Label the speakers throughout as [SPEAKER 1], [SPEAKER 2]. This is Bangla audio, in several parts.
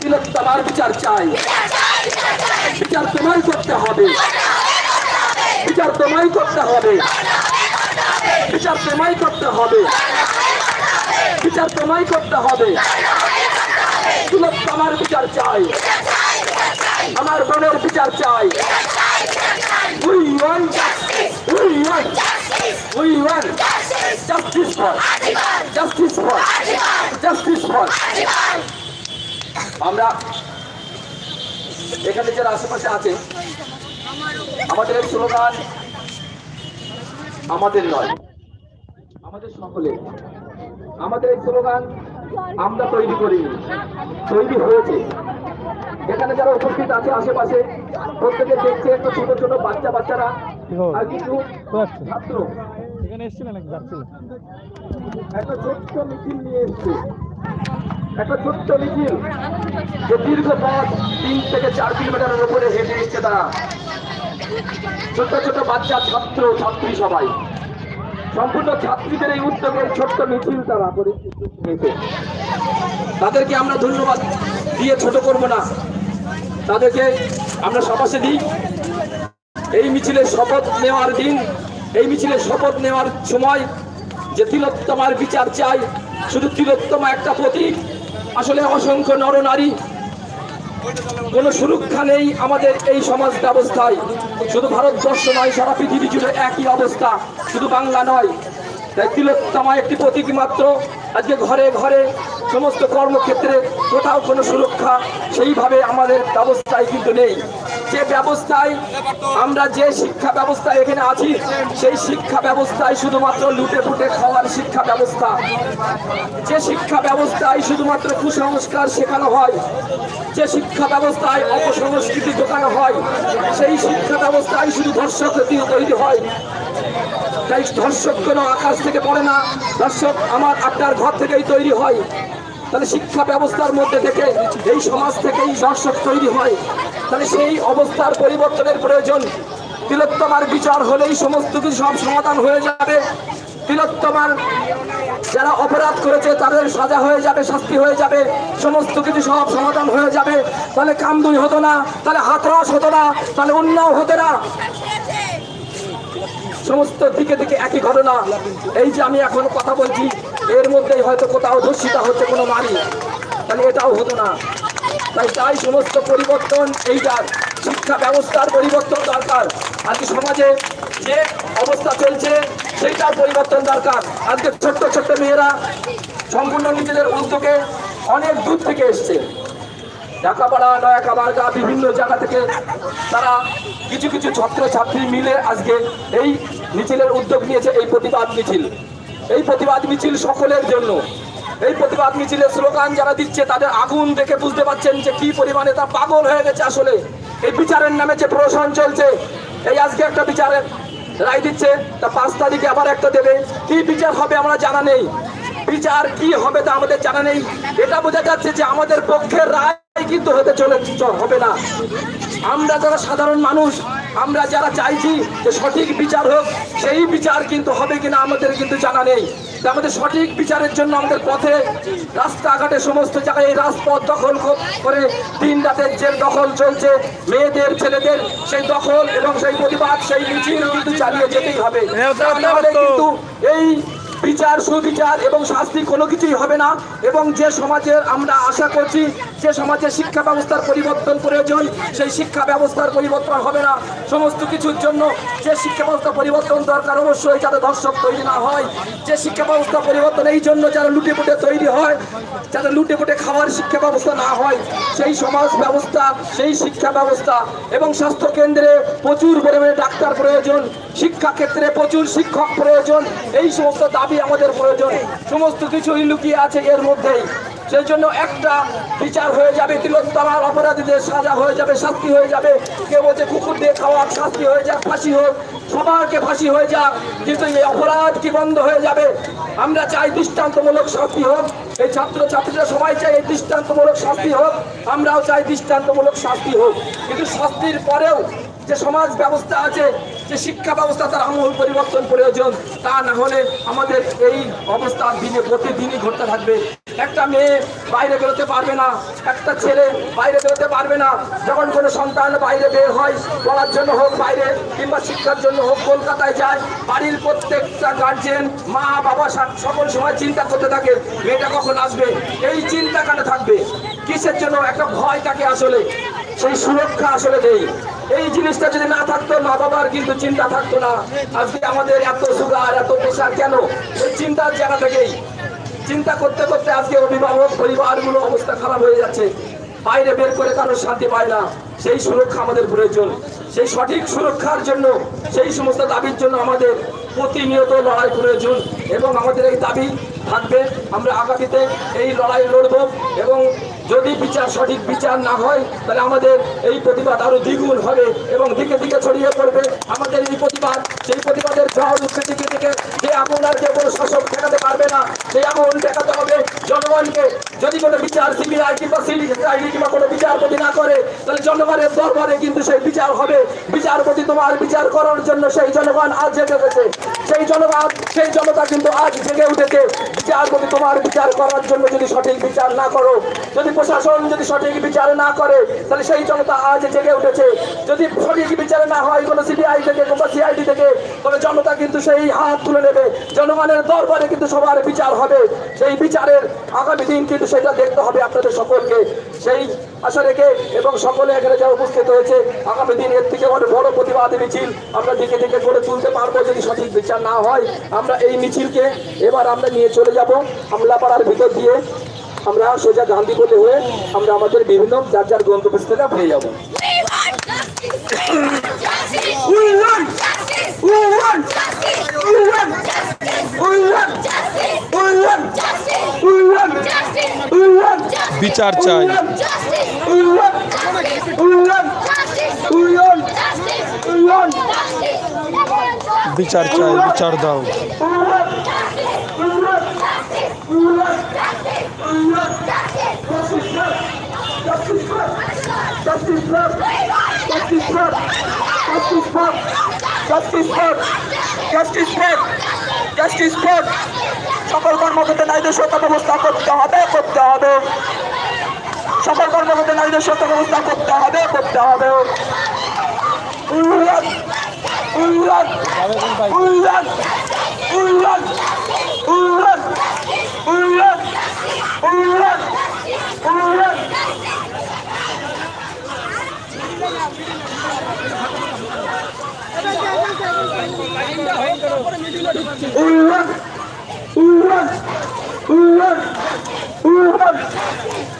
[SPEAKER 1] তিলোত্তমার বিচার চাই। বিচার তোমায় করতে হবে। বিচার তোমায় করতে হবে। বিচার তোমায় করতে হবে। বিচার তোমায় করতে হবে। তিলোত্তমার বিচার চাই। আমার বোনের বিচার চাই। Justice. We want justice. We want justice for. Justice for. Justice for. আমরা এখানে যারা আশেপাশে আছে আমাদের এই স্লোগান আমাদের নয় আমাদের সকলে। আমাদের এই স্লোগান আমরা তৈরি করিনি তৈরি হয়েছে। এখানে যারা উপস্থিত আছে আশেপাশে প্রত্যেকে দেখছে একটা ছোট ছোট বাচ্চা বাচ্চারা। আর কিছু ছাত্র।
[SPEAKER 2] এখানে
[SPEAKER 1] একটা ছোট্ট মিছিল নিয়ে এসছে। একটা ছোট্ট মিছিল যে দীর্ঘ পথ তিন থেকে চার কিলোমিটারের উপরে হেঁটে এসছে তারা। ছোট্ট ছোট বাচ্চা, ছাত্র, ছাত্রী সবাই। সম্পূর্ণ ছাত্রীদের এই উদ্যোগের ছোট্ট মিছিল তারা করে তাদেরকে আমরা ধন্যবাদ দিয়ে ছোট করব না। তাদেরকে আমরা সমাসে দিই। এই মিছিলের শপথ নেওয়ার দিন, এই মিছিলের শপথ নেওয়ার সময় যে তিলোত্তমার বিচার চাই, শুধু তিলোত্তমা একটা প্রতীক আসলে অসংখ্য নরনারী। কোনো সুরক্ষা নেই আমাদের এই সমাজ ব্যবস্থায়। শুধু ভারতবর্ষ নয়, সারা পৃথিবী জুড়ে একই অবস্থা। শুধু বাংলা নয়, তাই তিলোত্তমা একটি প্রতীক মাত্র। আজকে ঘরে ঘরে সমস্ত কর্মক্ষেত্রে কোথাও কোনো সুরক্ষা সেইভাবে আমাদের ব্যবস্থায় কিন্তু নেই। যে ব্যবস্থায় আমরা যে শিক্ষা ব্যবস্থায় এখানে আছি, সেই শিক্ষা ব্যবস্থায় শুধুমাত্র লুটে ফুটে খাওয়ার শিক্ষা ব্যবস্থা। যে শিক্ষা ব্যবস্থায় শুধুমাত্র কুসংস্কার শেখানো হয়, যে শিক্ষা ব্যবস্থায় অপসংস্কৃতি ঢোকানো হয়, সেই শিক্ষা ব্যবস্থায় শুধু ধর্ষক তৈরি হয়। তাই ধর্ষক কোনো আকাশ থেকে পড়ে না। ধর্ষক আমার আপনার ঘর থেকেই তৈরি হয়। তাহলে শিক্ষা ব্যবস্থার মধ্যে থেকে এই সমাজ থেকেই দর্শক তৈরি হয়। তাহলে সেই অবস্থার পরিবর্তনের প্রয়োজন। তিলোত্তমার বিচার হলেই সমস্ত কিছু সব সমাধান হয়ে যাবে। তিলোত্তমার যারা অপরাধ করেছে, তাদের সাজা হয়ে যাবে, শাস্তি হয়ে যাবে। সমস্ত কিছু সব সমাধান হয়ে যাবে। তাহলে কামদুই হতো না, তাহলে হাতরস হতো না, তাহলে উন্নয় হতো না। সমস্ত দিকে দিকে একই ঘটনা। এই যে আমি এখন কথা বলছি, এর মধ্যেই হয়তো কোথাও ধর্ষিতা হচ্ছে কোনো নারী। তাহলে এটাও হতো না। তাই তাই সমস্ত পরিবর্তন এইটার শিক্ষা ব্যবস্থার পরিবর্তন দরকার। আজকে সমাজে যে অবস্থা চলছে, সেইটার পরিবর্তন দরকার। আজকে ছোট্ট ছোট্ট মেয়েরা সম্পূর্ণ নিজেদের উদ্যোগে অনেক দূর থেকে এসছে। ঢাকাপাড়া নয়াকাবারগা বিভিন্ন জায়গা থেকে তারা কিছু কিছু ছাত্র ছাত্রী মিলে আজকে এই মিছিলের উদ্যোগ নিয়েছে এই প্রতিবাদ মিছিল। এই প্রতিবাদ মিছিল সকলের জন্য। এই প্রতিবাদ মিছিলের স্লোগান যারা দিচ্ছে, তাদের আগুন দেখে বুঝতে পারছেন যে কি পরিমাণে তা পাগল হয়ে গেছে আসলে। এই বিচারের নামে যে প্রশাসন চলছে, এই আজকে একটা বিচারের রায় দিচ্ছে, তা পাঁচ তারিখে আবার একটা দেবে। কি বিচার হবে আমরা জানা নেই। বিচার কি হবে তা আমাদের জানা নেই। এটা বোঝা যাচ্ছে যে আমাদের পক্ষের রায় কিন্তু হতে চলে হবে না। আমরা যারা সাধারণ মানুষ আমরা যারা চাইছি যে সঠিক বিচার হোক সেই বিচার কিন্তু হবে কিনা আমাদের কিন্তু জানা নেই। আমাদের সঠিক বিচারের জন্য আমাদের পথে রাস্তাঘাটে সমস্ত জায়গায় এই রাজপথ দখল করে দিন রাতের যে দখল চলছে মেয়েদের ছেলেদের সেই দখল এবং সেই প্রতিবাদ সেই মিছিল কিন্তু চালিয়ে যেতেই হবে। কিন্তু এই বিচার, সুবিচার এবং শাস্তি কোনো কিছুই হবে না এবং যে সমাজের আমরা আশা করছি, যে সমাজে শিক্ষা ব্যবস্থার পরিবর্তন প্রয়োজন সেই শিক্ষা ব্যবস্থার পরিবর্তন হবে না। সমস্ত কিছুর জন্য যে শিক্ষা ব্যবস্থা পরিবর্তন দরকার অবশ্যই যাতে দর্শক তৈরি না হয়। যে শিক্ষা ব্যবস্থা পরিবর্তন এই জন্য যারা লুটে পুটে তৈরি হয় যাতে লুটে পুটে খাওয়ার শিক্ষা ব্যবস্থা না হয়, সেই সমাজ ব্যবস্থা, সেই শিক্ষা ব্যবস্থা এবং স্বাস্থ্য কেন্দ্রে প্রচুর পরিমাণে ডাক্তার প্রয়োজন, শিক্ষা ক্ষেত্রে প্রচুর শিক্ষক প্রয়োজন, এই সমস্ত দাবি আমাদের প্রয়োজন। সমস্ত কিছুই লুকিয়ে আছে এর মধ্যেই। সেই জন্য একটা বিচার হয়ে যাবে, তিলোত্তমার অপরাধীদের সাজা হয়ে যাবে, শাস্তি হয়ে যাবে। কেউ বলছে কুকুর দিয়ে খাওয়ার শাস্তি হয়ে যাক, ফাঁসি হোক, সবারকে ফাঁসি হয়ে যাক, কিন্তু এই অপরাধ কি বন্ধ হয়ে যাবে? আমরা চাই দৃষ্টান্তমূলক শাস্তি হোক, এই ছাত্র ছাত্রীরা সবাই চাই এই দৃষ্টান্তমূলক শাস্তি হোক, আমরাও চাই দৃষ্টান্তমূলক শাস্তি হোক। কিন্তু শাস্তির পরেও যে সমাজ ব্যবস্থা আছে, যে শিক্ষা ব্যবস্থা, তার আমূল পরিবর্তন প্রয়োজন, তা না হলে আমাদের এই অবস্থা দিনে প্রতিদিনই ঘটতে থাকবে। একটা মেয়ে বাইরে বেরোতে পারবে না, একটা ছেলে বাইরে বেরোতে পারবে না। যখন কোনো সন্তান বাইরে বের হয়, পড়ার জন্য হোক বাইরে, কিংবা শিক্ষার জন্য হোক, কলকাতায় যায়, বাড়ির প্রত্যেকটা গার্জেন মা, বাবা সকল সময় চিন্তা করতে থাকে, মেয়েটা কখন আসবে? এই চিন্তা কেন থাকবে। কিসের জন্য? একটা ভয় থাকে আসলে। সেই সুরক্ষা আসলে দেই এই জিনিসটা যদি না থাকতো, মা বাবার কিন্তু চিন্তা থাকতো না। আজকে আমাদের এত সুগার এত প্রেশার কেন? সেই চিন্তার জায়গা থেকেই চিন্তা করতে করতে আজকে অভিভাবক পরিবারগুলো অবস্থা খারাপ হয়ে যাচ্ছে। বাইরে বের করে কারও শান্তি পায় না। সেই সুরক্ষা আমাদের প্রয়োজন। সেই সঠিক সুরক্ষার জন্য, সেই সমস্ত দাবির জন্য আমাদের প্রতিনিয়ত লড়াই প্রয়োজন এবং আমাদের এই দাবি থাকবে। আমরা আগামীতে এই লড়াই লড়ব এবং যদি বিচার সঠিক বিচার না হয়, তাহলে আমাদের এই প্রতিবাদ আরও দ্বিগুণ হবে এবং দিকে দিকে ছড়িয়ে পড়বে। আমাদের এই প্রতিবাদ, সেই প্রতিবাদের ঝড় উঠছে দিকে দিকে। যে আগুন আর যে কোনো শাসক ঠেকাতে পারবে না। সেই আগুন ঠেকাতে হবে জনগণকে। যদি কোনো বিচার সিবিআই কিংবা সিবিআই কিংবা কোনো বিচারপতি না করে, তাহলে জনগণের দরবারে কিন্তু সেই বিচার হবে। বিচারপতি তোমার বিচার করার জন্য সেই জনগণ আজ জেগে গেছে সেই জনগণ, সেই জনতা কিন্তু আজ জেগে উঠেছে। বিচারপতি তোমার বিচার করার জন্য যদি সঠিক বিচার না করো, যদি প্রশাসন যদি সঠিক বিচার না করে, তাহলে সেই জনতা আজ জেগে উঠেছে। যদি সঠিক বিচার না হয় কোনো সিবিআই থেকে, কোনো সিআইডি থেকে, তবে জনতা কিন্তু সেই হাত তুলে নেবে। জনগণের দরবারে কিন্তু সবার বিচার হবে। সেই বিচারের আগামী দিন কিন্তু সেটা দেখতে হবে আপনাদের সকলকে। সেই আশা রেখে এবং সকলে এখানে যারা উপস্থিত হয়েছে, আগামী দিন এর থেকে অনেক বড় প্রতিবাদী মিছিল আমরা দিকে দিকে গড়ে তুলতে পারব যদি সঠিক বিচার না হয়। আমরা এই মিছিলকে এবার আমরা নিয়ে চলে যাব। হামলাপাড়ার ভিতর দিয়ে আমরা সোজা গান্ধী বলে হয়ে আমরা আমাদের বিভিন্ন যার যার গন্তব্যস্থলে হয়ে যাব!
[SPEAKER 2] বিচার চাই।
[SPEAKER 1] উন্নয়ন উন্নয়ন উন্নয়ন উন্নয়ন
[SPEAKER 2] বিচার চাই বিচার দাও
[SPEAKER 1] সকল কর্মক্ষেত্রে নারীদের সুরক্ষা ব্যবস্থা করতে হবে করতে হবে সকল কর্মক্ষেত্রে নারীদের সত্য ব্যবস্থা করতে হবে করতে হবে। উল্লাস উল্লাস উল্লাস উল্লাস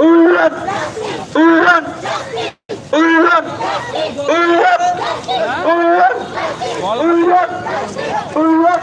[SPEAKER 1] উন্নত উন্নত উন্নত উন্নত উন্নত উন্নত উন্নত